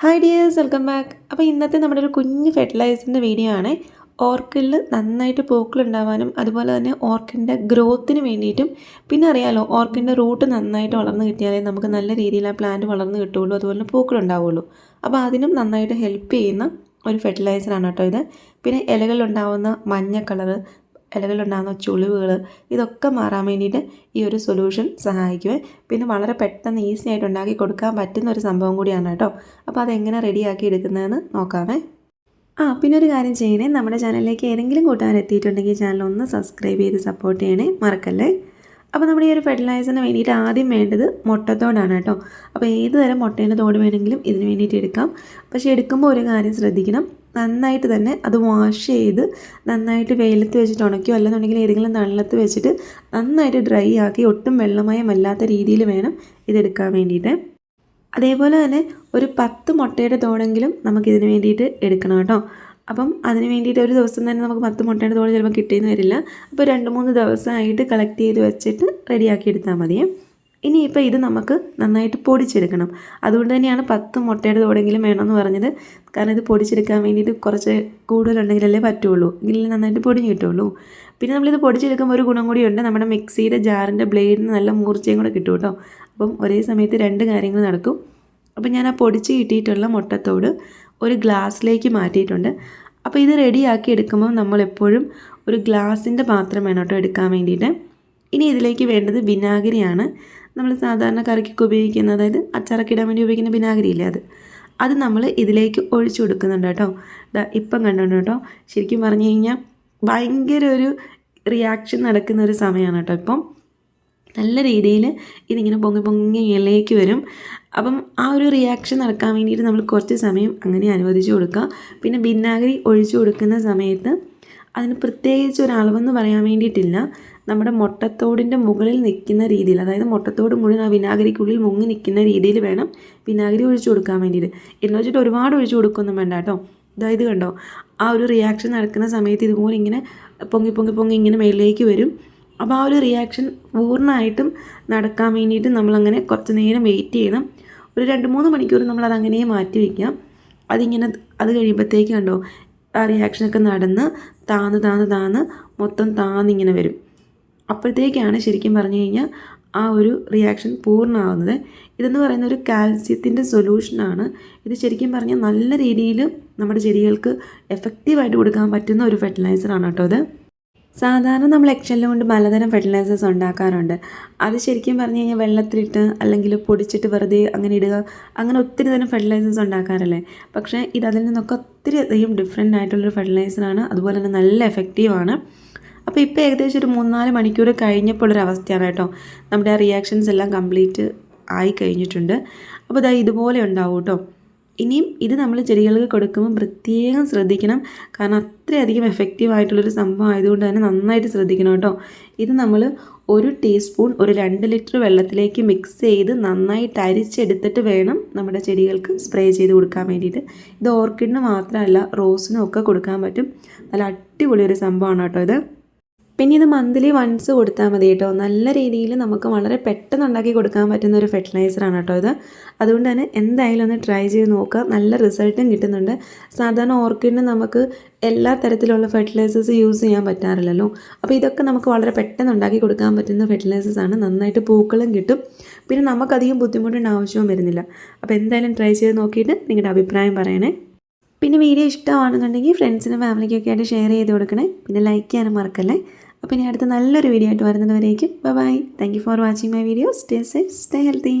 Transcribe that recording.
Hi dears welcome back അപ്പോൾ ഇന്നത്തെ നമ്മുടെ ഒരു കുഞ്ഞ് ഫെർട്ടിലൈസറിന്റെ വീഡിയോ ആണ്. ഓർക്കിഡിൽ നന്നായിട്ട് പൂക്കളുണ്ടാവാനും അതുപോലെ തന്നെ ഓർക്കിഡിന്റെ ഗ്രോത്തിന് വേണ്ടിയിട്ടും പിന്നെ അറിയാലോ ഓർക്കിഡിന്റെ റൂട്ട് നന്നായിട്ട് വളർന്നു കിട്ടിയാലേ നമുക്ക് നല്ല രീതിയിൽ ആ പ്ലാന്റ് വളർന്നു കിട്ടുകയുള്ളൂ അതുപോലെ തന്നെ പൂക്കളുണ്ടാവുകയുള്ളൂ അപ്പോൾ അതിനും നന്നായിട്ട് ഹെൽപ്പ് ചെയ്യുന്ന ഒരു ഫെർട്ടിലൈസറാണ് കേട്ടോ ഇത്. പിന്നെ ഇലകളിലുണ്ടാവുന്ന മഞ്ഞ കളറ് ഇലകളിലുണ്ടാകുന്ന ചുളിവുകൾ ഇതൊക്കെ മാറാൻ വേണ്ടിയിട്ട് ഈ ഒരു സൊല്യൂഷൻ സഹായിക്കുമേ പിന്നെ വളരെ പെട്ടെന്ന് ഈസി ആയിട്ട് ഉണ്ടാക്കി കൊടുക്കാൻ പറ്റുന്ന ഒരു സംഭവം കൂടിയാണ് കേട്ടോ. അപ്പോൾ അതെങ്ങനെ റെഡിയാക്കി എടുക്കുന്നതെന്ന് നോക്കാമേ ആ പിന്നെ ഒരു കാര്യം ചെയ്യണേ. നമ്മുടെ ചാനലിലേക്ക് ഏതെങ്കിലും കൂട്ടാൻ എത്തിയിട്ടുണ്ടെങ്കിൽ ചാനൽ ഒന്ന് സബ്സ്ക്രൈബ് ചെയ്ത് സപ്പോർട്ട് ചെയ്യണേ. മറക്കല്ലേ? അപ്പോൾ നമ്മുടെ ഈ ഒരു ഫെർട്ടിലൈസറിന് വേണ്ടിയിട്ട് ആദ്യം വേണ്ടത് മുട്ടത്തോടാണ് കേട്ടോ. അപ്പോൾ ഏത് തരം മുട്ടേന്റെ തോട് വേണമെങ്കിലും ഇതിന് വേണ്ടിയിട്ട് എടുക്കാം. പക്ഷേ എടുക്കുമ്പോൾ ഒരു കാര്യം ശ്രദ്ധിക്കണം. നന്നായിട്ട് തന്നെ അത് വാഷ് ചെയ്ത് നന്നായിട്ട് വെയിലത്ത് വെച്ചിട്ട് ഉണക്കിയോ അല്ലെന്നുണ്ടെങ്കിൽ ഏതെങ്കിലും തണലത്ത് വെച്ചിട്ട് നന്നായിട്ട് ഡ്രൈ ആക്കി ഒട്ടും വെള്ളമയമല്ലാത്ത രീതിയിൽ വേണം ഇതെടുക്കാൻ വേണ്ടിയിട്ട്. അതേപോലെ തന്നെ ഒരു പത്ത് മുട്ടയുടെ തോടെങ്കിലും നമുക്കിതിന് വേണ്ടിയിട്ട് എടുക്കണം കേട്ടോ. അപ്പം അതിന് വേണ്ടിയിട്ട് ഒരു ദിവസം തന്നെ നമുക്ക് പത്ത് മുട്ടയുടെ തോട് ചിലപ്പോൾ കിട്ടിയെന്ന് വരില്ല. അപ്പോൾ രണ്ട് മൂന്ന് ദിവസമായിട്ട് കളക്ട് ചെയ്ത് വെച്ചിട്ട് റെഡിയാക്കി എടുത്താൽ മതിയേ. ഇനിയിപ്പോൾ ഇത് നമുക്ക് നന്നായിട്ട് പൊടിച്ചെടുക്കണം. അതുകൊണ്ട് തന്നെയാണ് പത്ത് മുട്ടയുടെ തോടെങ്കിലും വേണമെന്ന് പറഞ്ഞത്. കാരണം ഇത് പൊടിച്ചെടുക്കാൻ വേണ്ടിയിട്ട് കുറച്ച് കൂടുതലുണ്ടെങ്കിലല്ലേ പറ്റുള്ളൂ. എങ്കിലും നന്നായിട്ട് പൊടിഞ്ഞ് കിട്ടുള്ളൂ. പിന്നെ നമ്മളിത് പൊടിച്ചെടുക്കുമ്പോൾ ഒരു ഗുണം കൂടിയുണ്ട്. നമ്മുടെ മിക്സിയുടെ ജാറിന്റെ ബ്ലേഡിന് നല്ല മൂർച്ചയും കൂടെ കിട്ടും കേട്ടോ. അപ്പം ഒരേ സമയത്ത് രണ്ട് കാര്യങ്ങൾ നടക്കും. അപ്പം ഞാൻ ആ പൊടിച്ച് കിട്ടിയിട്ടുള്ള മുട്ടത്തോട് ഒരു ഗ്ലാസ്സിലേക്ക് മാറ്റിയിട്ടുണ്ട്. അപ്പോൾ ഇത് റെഡിയാക്കി എടുക്കുമ്പോൾ നമ്മളെപ്പോഴും ഒരു ഗ്ലാസിന്റെ പാത്രം വേണം കേട്ടോ എടുക്കാൻ വേണ്ടിയിട്ട്. ഇനി ഇതിലേക്ക് വേണ്ടത് വിനാഗിരിയാണ്. നമ്മൾ സാധാരണ കറിക്കൊക്കെ ഉപയോഗിക്കുന്ന അതായത് അച്ചാറൊക്കെ ഇടാൻ വേണ്ടി ഉപയോഗിക്കുന്ന വിനാഗിരി ഇല്ലേ അത്. അത് നമ്മൾ ഇതിലേക്ക് ഒഴിച്ചു കൊടുക്കുന്നുണ്ട് കേട്ടോ. ഇപ്പം കണ്ടുണ്ട് കേട്ടോ. ശരിക്കും പറഞ്ഞു കഴിഞ്ഞാൽ ഭയങ്കര ഒരു റിയാക്ഷൻ നടക്കുന്ന ഒരു സമയമാണ് കേട്ടോ ഇപ്പം. നല്ല രീതിയിൽ ഇതിങ്ങനെ പൊങ്ങി പൊങ്ങി ഇലയിലേക്ക് വരും. അപ്പം ആ ഒരു റിയാക്ഷൻ നടക്കാൻ വേണ്ടിയിട്ട് നമ്മൾ കുറച്ച് സമയം അങ്ങനെ അനുവദിച്ചു കൊടുക്കുക. പിന്നെ ഭിന്നാഗിരി ഒഴിച്ചു കൊടുക്കുന്ന സമയത്ത് അതിന് പ്രത്യേകിച്ച് ഒരു അളവെന്ന് പറയാൻ വേണ്ടിയിട്ടില്ല. നമ്മുടെ മുട്ടത്തോടിന്റെ മുകളിൽ നിൽക്കുന്ന രീതിയിൽ അതായത് മുട്ടത്തോട് മുഴുവൻ ആ വിനാഗിരിക്കുള്ളിൽ മുങ്ങി നിൽക്കുന്ന രീതിയിൽ വേണം വിനാഗിരി ഒഴിച്ചു കൊടുക്കാൻ വേണ്ടിയിട്ട്. എന്ന് വെച്ചിട്ട് ഒരുപാട് ഒഴിച്ചു കൊടുക്കൊന്നും വേണ്ട കേട്ടോ. അതായത് കണ്ടോ ആ ഒരു റിയാക്ഷൻ നടക്കുന്ന സമയത്ത് ഇതുപോലെ ഇങ്ങനെ പൊങ്ങി പൊങ്ങി പൊങ്ങി ഇങ്ങനെ മേളിലേക്ക് വരും. അപ്പോൾ ആ ഒരു റിയാക്ഷൻ പൂർണമായിട്ടും നടക്കാൻ വേണ്ടിയിട്ട് നമ്മളങ്ങനെ കുറച്ച് നേരം വെയിറ്റ് ചെയ്യണം. ഒരു രണ്ട് മൂന്ന് മണിക്കൂർ അങ്ങനെ മാറ്റി വയ്ക്കാം. അതിങ്ങനെ അത് കഴിയുമ്പോഴത്തേക്ക് കണ്ടോ ആ റിയാക്ഷനൊക്കെ നടന്ന് താന്ന് താന്ന് താന്ന് മൊത്തം താന്നിങ്ങനെ വരും. അപ്പോഴത്തേക്കാണ് ശരിക്കും പറഞ്ഞു കഴിഞ്ഞാൽ ആ ഒരു റിയാക്ഷൻ പൂർണമാവുന്നത് ഇതെന്ന് പറയുന്ന ഒരു കാൽസ്യത്തിന്റെ സൊല്യൂഷനാണ് ഇത് ശരിക്കും പറഞ്ഞാൽ നല്ല രീതിയിൽ നമ്മുടെ ചെടികൾക്ക് എഫക്റ്റീവായിട്ട് കൊടുക്കാൻ പറ്റുന്ന ഒരു ഫെർട്ടിലൈസറാണ് കേട്ടോ അത് സാധാരണ നമ്മൾ എക്സെല്ല് കൊണ്ട് പലതരം ഫെർട്ടിലൈസേഴ്സ് ഉണ്ടാക്കാറുണ്ട്. അത് ശരിക്കും പറഞ്ഞു കഴിഞ്ഞാൽ വെള്ളത്തിലിട്ട് അല്ലെങ്കിൽ പൊടിച്ചിട്ട് വെറുതെ അങ്ങനെ ഇടുക അങ്ങനെ ഒത്തിരി തരം ഫെർട്ടിലൈസേഴ്സ് ഉണ്ടാക്കാറല്ലേ? പക്ഷേ ഇത് അതിൽ നിന്നൊക്കെ ഒത്തിരി അധികം ഡിഫറെന്റ് ആയിട്ടുള്ളൊരു ഫെർട്ടിലൈസറാണ് അതുപോലെ തന്നെ നല്ല എഫക്റ്റീവാണ് അപ്പോൾ ഇപ്പോൾ ഏകദേശം ഒരു മൂന്നാൽ മണിക്കൂർ കഴിഞ്ഞപ്പോൾ ഒരു അവസ്ഥയാണ് കേട്ടോ. നമ്മുടെ ആ റിയാക്ഷൻസ് എല്ലാം കംപ്ലീറ്റ് ആയി കഴിഞ്ഞിട്ടുണ്ട്. അപ്പോൾ ഇതാ ഇതുപോലെ ഉണ്ടാവും കേട്ടോ. ഇനിയും ഇത് നമ്മൾ ചെടികൾക്ക് കൊടുക്കുമ്പോൾ പ്രത്യേകം ശ്രദ്ധിക്കണം. കാരണം അത്രയധികം എഫക്റ്റീവ് ആയിട്ടുള്ളൊരു സംഭവം ആയതുകൊണ്ട് തന്നെ നന്നായിട്ട് ശ്രദ്ധിക്കണം കേട്ടോ. ഇത് നമ്മൾ ഒരു ടീസ്പൂൺ ഒരു രണ്ട് ലിറ്റർ വെള്ളത്തിലേക്ക് മിക്സ് ചെയ്ത് നന്നായിട്ട് അരിച്ചെടുത്തിട്ട് വേണം നമ്മുടെ ചെടികൾക്ക് സ്പ്രേ ചെയ്ത് കൊടുക്കാൻ വേണ്ടിയിട്ട്. ഇത് ഓർക്കിഡിന് മാത്രമല്ല റോസിനും ഒക്കെ കൊടുക്കാൻ പറ്റും. നല്ല അടിപൊളി ഒരു സംഭവമാണ് കേട്ടോ ഇത്. പിന്നെ ഇത് മന്ത്ലി വൺസ് കൊടുത്താൽ മതി കേട്ടോ. നല്ല രീതിയിൽ നമുക്ക് വളരെ പെട്ടെന്ന് ഉണ്ടാക്കി കൊടുക്കാൻ പറ്റുന്ന ഒരു ഫെർട്ടിലൈസറാണ് കേട്ടോ ഇത്. അതുകൊണ്ട് തന്നെ എന്തായാലും ഒന്ന് ട്രൈ ചെയ്ത് നോക്കുക. നല്ല റിസൾട്ടും കിട്ടുന്നുണ്ട്. സാധാരണ ഓർക്കിഡിന് നമുക്ക് എല്ലാ തരത്തിലുള്ള ഫെർട്ടിലൈസേഴ്സ് യൂസ് ചെയ്യാൻ പറ്റാറില്ലല്ലോ. അപ്പോൾ ഇതൊക്കെ നമുക്ക് വളരെ പെട്ടെന്ന് ഉണ്ടാക്കി കൊടുക്കാൻ പറ്റുന്ന ഫെർട്ടിലൈസേഴ്സ് ആണ്. നന്നായിട്ട് പൂക്കളും കിട്ടും. പിന്നെ നമുക്കധികം ബുദ്ധിമുട്ടേണ്ട ആവശ്യവും വരുന്നില്ല. അപ്പോൾ എന്തായാലും ട്രൈ ചെയ്ത് നോക്കിയിട്ട് നിങ്ങളുടെ അഭിപ്രായം പറയണേ. പിന്നെ വീഡിയോ ഇഷ്ടമാണെന്നുണ്ടെങ്കിൽ ഫ്രണ്ട്സിനും ഫാമിലിക്കൊക്കെ ആയിട്ട് ഷെയർ ചെയ്ത് കൊടുക്കണേ. പിന്നെ ലൈക്ക് ചെയ്യാനും മറക്കല്ലേ? അപ്പോൾ ഇനി അടുത്ത നല്ലൊരു വീഡിയോ ആയിട്ട് വരുന്നത് വരേക്കും. Bye thank you for watching my video stay safe stay healthy